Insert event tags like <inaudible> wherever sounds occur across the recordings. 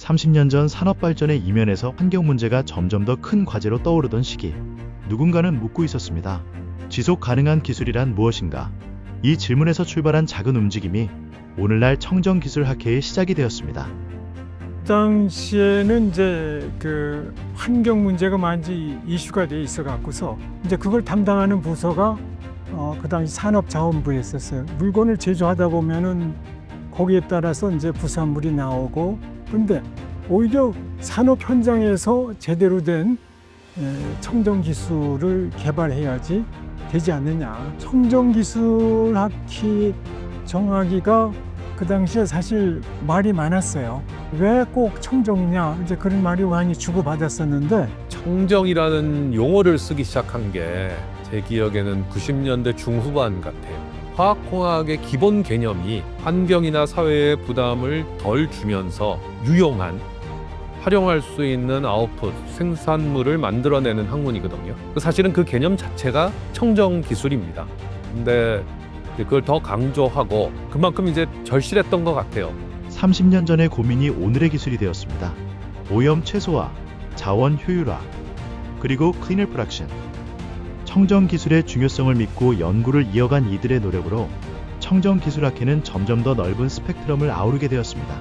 30년 전 산업 발전의 이면에서 환경 문제가 점점 더 큰 과제로 떠오르던 시기, 누군가는 묻고 있었습니다. 지속 가능한 기술이란 무엇인가? 이 질문에서 출발한 작은 움직임이 오늘날 청정기술학회의 시작이 되었습니다. 당시에는 이제 그 환경 문제가 많이 이슈가 돼 있어 갖고서 이제 그걸 담당하는 부서가 어, 그 당시 산업자원부였었어요. 물건을 제조하다 보면은 거기에 따라서 이제 부산물이 나오고 근데 오히려 산업 현장에서 제대로 된 에, 청정 기술을 개발해야지 되지 않느냐. 청정 기술 학기 정하기가 그 당시에 사실 말이 많았어요. 왜 꼭 청정이냐 이제 그런 말이 많이 주고받았었는데 청정이라는 용어를 쓰기 시작한 게 제 기억에는 90년대 중후반 같아요. 화학공학의 기본 개념이 환경이나 사회의 부담을 덜 주면서 유용한 활용할 수 있는 아웃풋 생산물을 만들어내는 학문이거든요. 사실은 그 개념 자체가 청정 기술입니다. 근데 그걸 더 강조하고 그만큼 이제 절실했던 것 같아요. 30년 전의 고민이 오늘의 기술이 되었습니다. 오염 최소화, 자원 효율화, 그리고 클리너 프락션. 청정 기술의 중요성을 믿고 연구를 이어간 이들의 노력으로 청정 기술 학회는 점점 더 넓은 스펙트럼을 아우르게 되었습니다.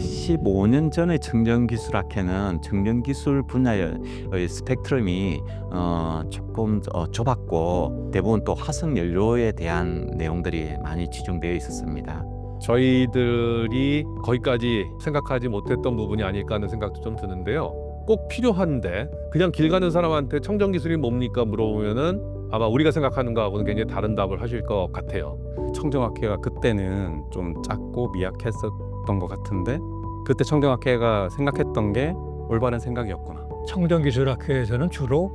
십오 년 전의 청정기술학회는 청정기술 분야의 스펙트럼이 어, 조금 어, 좁았고 대부분 또 화석연료에 대한 내용들이 많이 집중되어 있었습니다. 저희들이 거기까지 생각하지 못했던 부분이 아닐까 하는 생각도 좀 드는데요. 꼭 필요한데 그냥 길 가는 사람한테 청정 기술이 뭡니까 물어보면은 아마 우리가 생각하는 거하고는 굉장히 다른 답을 하실 것 같아요. 청정학회가 그때는 좀 작고 미약했었던 것 같은데 그때 청정학회가 생각했던 게 올바른 생각이었구나. 청정기술학회에서는 주로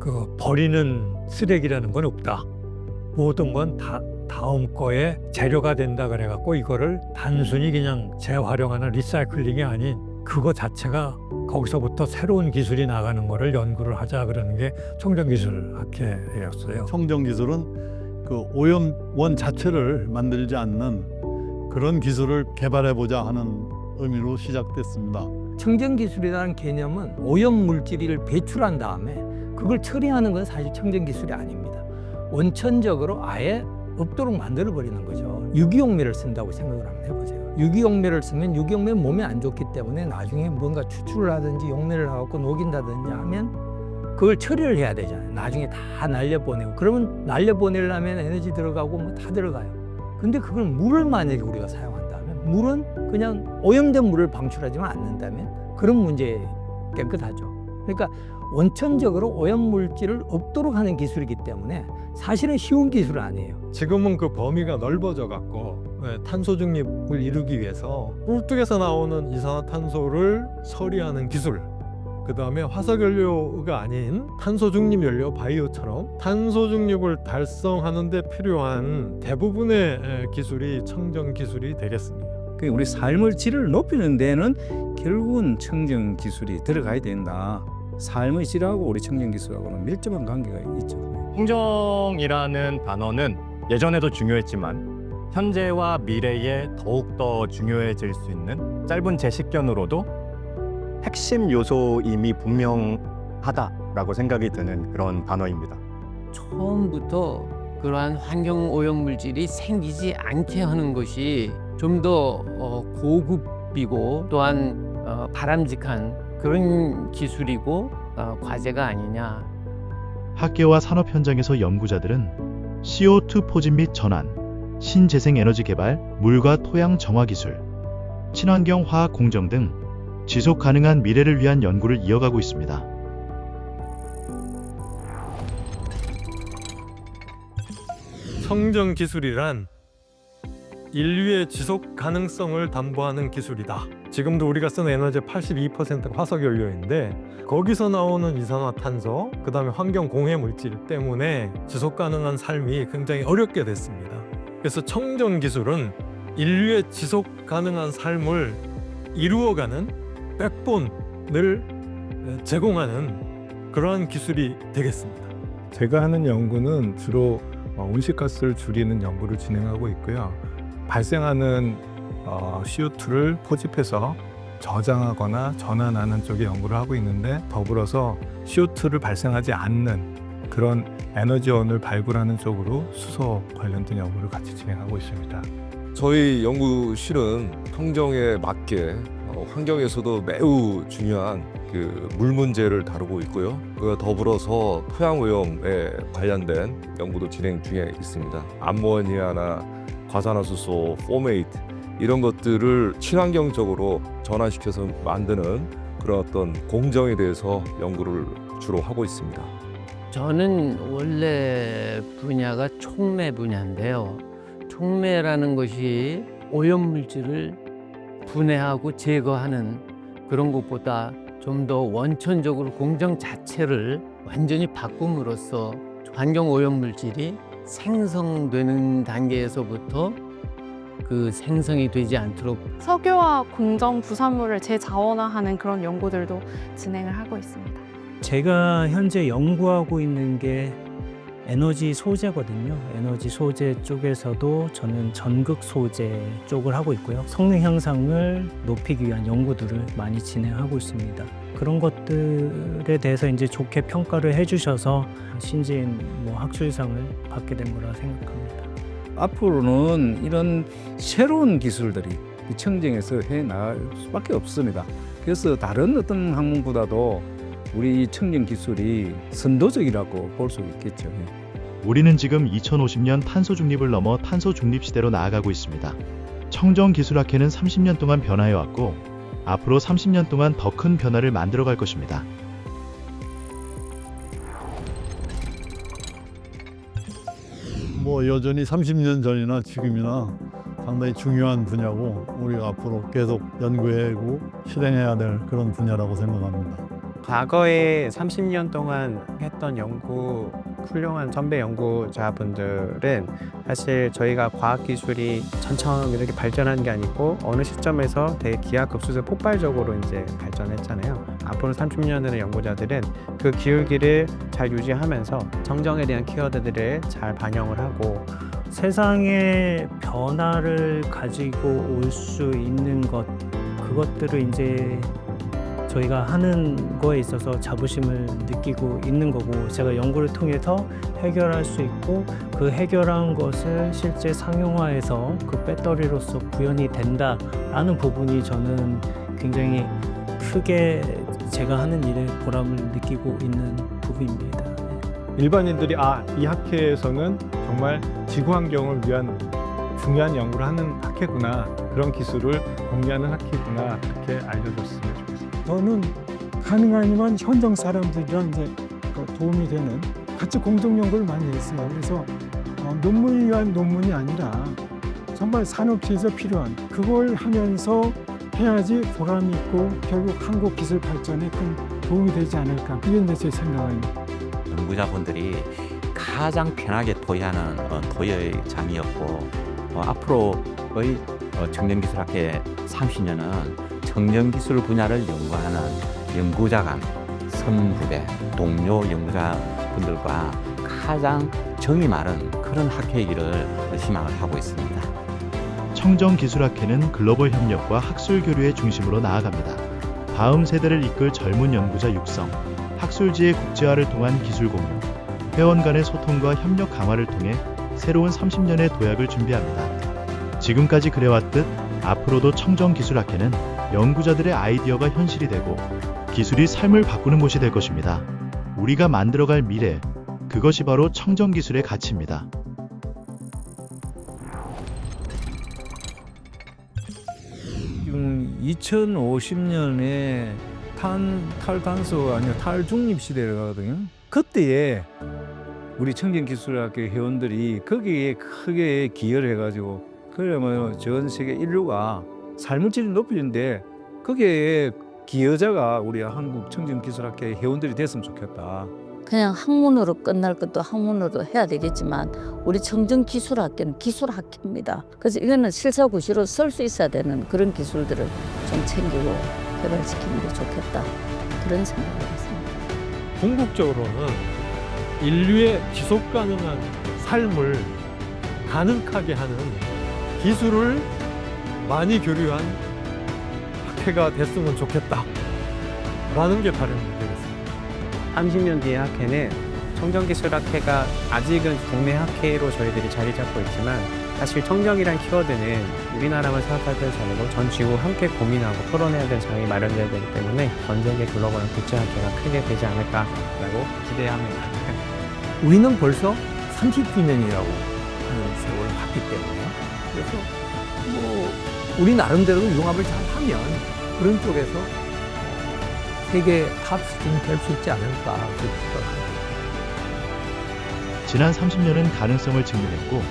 그 버리는 쓰레기라는 건 없다. 모든 건 다 다음 거에 재료가 된다 그래갖고 이거를 단순히 그냥 재활용하는 리사이클링이 아닌 그거 자체가 거기서부터 새로운 기술이 나가는 거를 연구를 하자 그러는 게 청정기술학회였어요. 청정 기술은 그 오염원 자체를 만들지 않는 그런 기술을 개발해 보자 하는 의미로 시작됐습니다. 청정 기술이라는 개념은 오염 물질을 배출한 다음에 그걸 처리하는 건 사실 청정 기술이 아닙니다. 원천적으로 아예 없도록 만들어 버리는 거죠. 유기용매를 쓴다고 생각을 한번 해보세요. 유기용매를 쓰면 유기용매 는 몸에 안 좋기 때문에 나중에 뭔가 추출을 하든지 용매를 하고 녹인다든지 하면 그걸 처리를 해야 되잖아요. 나중에 다 날려보내고 그러면 날려보내려면 에너지 들어가고 뭐 다 들어가요. 근데 그걸 물을 만약에 우리가 사용한다면 물은 그냥 오염된 물을 방출하지만 않는다면 그런 문제 깨끗하죠. 그러니까 원천적으로 오염 물질을 없도록 하는 기술이기 때문에 사실은 쉬운 기술은 아니에요. 지금은 그 범위가 넓어져 갖고 예, 탄소 중립을 이루기 위해서 꿀뚝에서 나오는 이산화탄소를 처리하는 기술 그 다음에 화석연료가 아닌 탄소 중립 연료 바이오처럼 탄소 중립을 달성하는 데 필요한 대부분의 예, 기술이 청정 기술이 되겠습니다. 그 우리 삶의 질을 높이는 데는 결국은 청정 기술이 들어가야 된다. 삶의 질하고 우리 청정 기술하고는 밀접한 관계가 있죠. 청정이라는 단어는 예전에도 중요했지만 현재와 미래에 더욱더 중요해질 수 있는 짧은 제 식견으로도 핵심 요소임이 분명하다라고 생각이 드는 그런 단어입니다. 처음부터 그러한 환경 오염 물질이 생기지 않게 하는 것이 좀더 어, 고급이고 또한 어, 바람직한 그런 기술이고 어, 과제가 아니냐 학계와 산업 현장에서 연구자들은 CO2 포집 및 전환, 신재생 에너지 개발, 물과 토양 정화 기술, 친환경 화학 공정 등 지속 가능한 미래를 위한 연구를 이어가고 있습니다. 청정 기술이란 인류의 지속 가능성을 담보하는 기술이다. 지금도 우리가 쓰는 에너지의 82%가 화석 연료인데 거기서 나오는 이산화탄소, 그다음에 환경 공해 물질 때문에 지속 가능한 삶이 굉장히 어렵게 됐습니다. 그래서 청정 기술은 인류의 지속 가능한 삶을 이루어가는 백본을 제공하는 그러한 기술이 되겠습니다. 제가 하는 연구는 주로 어, 온실가스를 줄이는 연구를 진행하고 있고요. 발생하는 어, CO2를 포집해서 저장하거나 전환하는 쪽의 연구를 하고 있는데 더불어서 CO2를 발생하지 않는 그런 에너지원을 발굴하는 쪽으로 수소 관련된 연구를 같이 진행하고 있습니다. 저희 연구실은 환경에 맞게 어, 환경에서도 매우 중요한 그 물 문제를 다루고 있고요. 그와 더불어서 토양 오염에 관련된 연구도 진행 중에 있습니다. 암모니아나 과산화수소, 포메이트 이런 것들을 친환경적으로 전환시켜서 만드는 그런 어떤 공정에 대해서 연구를 주로 하고 있습니다. 저는 원래 분야가 촉매 분야인데요. 촉매라는 것이 오염 물질을 분해하고 제거하는 그런 것보다 좀 더 원천적으로 공정 자체를 완전히 바꿈으로써 환경 오염 물질이 생성되는 단계에서부터 그 생성이 되지 않도록 석유와 공정 부산물을 재자원화하는 그런 연구들도 진행을 하고 있습니다. 제가 현재 연구하고 있는 게 에너지 소재거든요. 에너지 소재 쪽에서도 저는 전극 소재 쪽을 하고 있고요. 성능 향상을 높이기 위한 연구들을 많이 진행하고 있습니다. 그런 것들에 대해서 이제 좋게 평가를 해주셔서 신진 뭐 학술상을 받게 된 거라 생각합니다. 앞으로는 이런 새로운 기술들이 이 청정에서 해 나갈 수밖에 없습니다. 그래서 다른 어떤 학문보다도 우리 이 청정 기술이 선도적이라고 볼 수 있겠죠. 예. 우리는 지금 2050년 탄소 중립을 넘어 탄소 중립 시대로 나아가고 있습니다. 청정 기술학회는 30년 동안 변화해 왔고 앞으로 30년 동안 더 큰 변화를 만들어 갈 것입니다. 뭐 여전히 30년 전이나 지금이나 상당히 중요한 분야고 우리가 앞으로 계속 연구해고 실행해야 될 그런 분야라고 생각합니다. 과거에 30년 동안 했던 연구 훌륭한 선배 연구자분들은 사실 저희가 과학 기술이 천천히 이렇게 발전하는 게 아니고 어느 시점에서 되게 기하급수적 폭발적으로 이제 발전했잖아요. 앞으로 30년의 연구자들은 그 기울기를 잘 유지하면서 정정에 대한 키워드들을 잘 반영을 하고 세상의 변화를 가지고 올 수 있는 것 그것들을 이제 저희가 하는 거에 있어서 자부심을 느끼고 있는 거고 제가 연구를 통해서 해결할 수 있고 그 해결한 것을 실제 상용화해서 그 배터리로서 구현이 된다라는 부분이 저는 굉장히 크게 제가 하는 일에 보람을 느끼고 있는 부분입니다. 일반인들이 아 이 학회에서는 정말 지구 환경을 위한 중요한 연구를 하는 학회구나 그런 기술을 공유하는 학회구나 그렇게 알려줬으면 좋겠습니다. 저는 가능하니만 현장 사람들이랑 이제 그 도움이 되는 같이 공동 연구를 많이 했어요. 그래서 어, 논문을 위한 논문이 아니라 정말 산업체에서 필요한 그걸 하면서 해야지 보람 있고 결국 한국 기술 발전에 큰 도움이 되지 않을까. 그게 이제 제 생각입니다. 연구자분들이 가장 편하게 토의하는 어, 토의 장이었고 어, 앞으로의 어, 청정기술학회 30년은 청정기술 분야를 연구하는 연구자 간 선후배, 동료 연구자분들과 가장 정이 마른 그런 학회이기를 희망을 하고 있습니다. 청정 기술학회는 글로벌 협력과 학술 교류의 중심으로 나아갑니다. 다음 세대를 이끌 젊은 연구자 육성, 학술지의 국제화를 통한 기술 공유, 회원 간의 소통과 협력 강화를 통해 새로운 30년의 도약을 준비합니다. 지금까지 그래왔듯 앞으로도 청정 기술학회는 연구자들의 아이디어가 현실이 되고 기술이 삶을 바꾸는 곳이 될 것입니다. 우리가 만들어갈 미래, 그것이 바로 청정 기술의 가치입니다. 지금 2050년에 탄 탈탄소 아니요 탈중립 시대를 가거든요. 그때에 우리 청정기술학교 회원들이 거기에 크게 기여를 해가지고 그러면 전 세계 인류가 삶의 질을 높이는데 거기에 기여자가 우리 한국 청정기술학회 회원들이 됐으면 좋겠다. 그냥 학문으로 끝날 것도 학문으로 해야 되겠지만 우리 청정기술학교는 기술학회입니다. 그래서 이거는 실사구시로 쓸 수 있어야 되는 그런 기술들을 좀 챙기고 개발시키는 게 좋겠다. 그런 생각을 했습니다. 궁극적으로는 인류의 지속 가능한 삶을 가능하게 하는 기술을 많이 교류한 학회가 됐으면 좋겠다. 라는 게 바람이 되겠습니다. 30년 뒤의 학회는 청정기술학회가 아직은 국내 학회로 저희들이 자리 잡고 있지만 사실 청정이란 키워드는 우리나라만 생각할 것이 아니고 전 지구 함께 고민하고 토론해야 될 장이 마련돼야 되기 때문에 전 세계 글로벌한 국제학회가 크게 되지 않을까라고 기대합니다. <laughs> 우리는 벌써 30주년이라고 하는 세월을 갔기 때문에 그래서 뭐 우리 나름대로 융합을 잘 하면 그런 쪽에서 세계 탑스팀 될수 있지 않을까 그렇게 생각합니다. 지난 30년은 가능성을 증명했고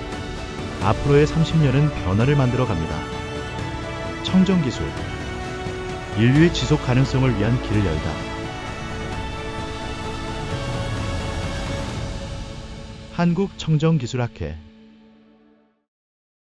앞으로의 30년은 변화를 만들어 갑니다. 청정 기술 인류의 지속 가능성을 위한 길을 열다. 한국 청정 기술 학회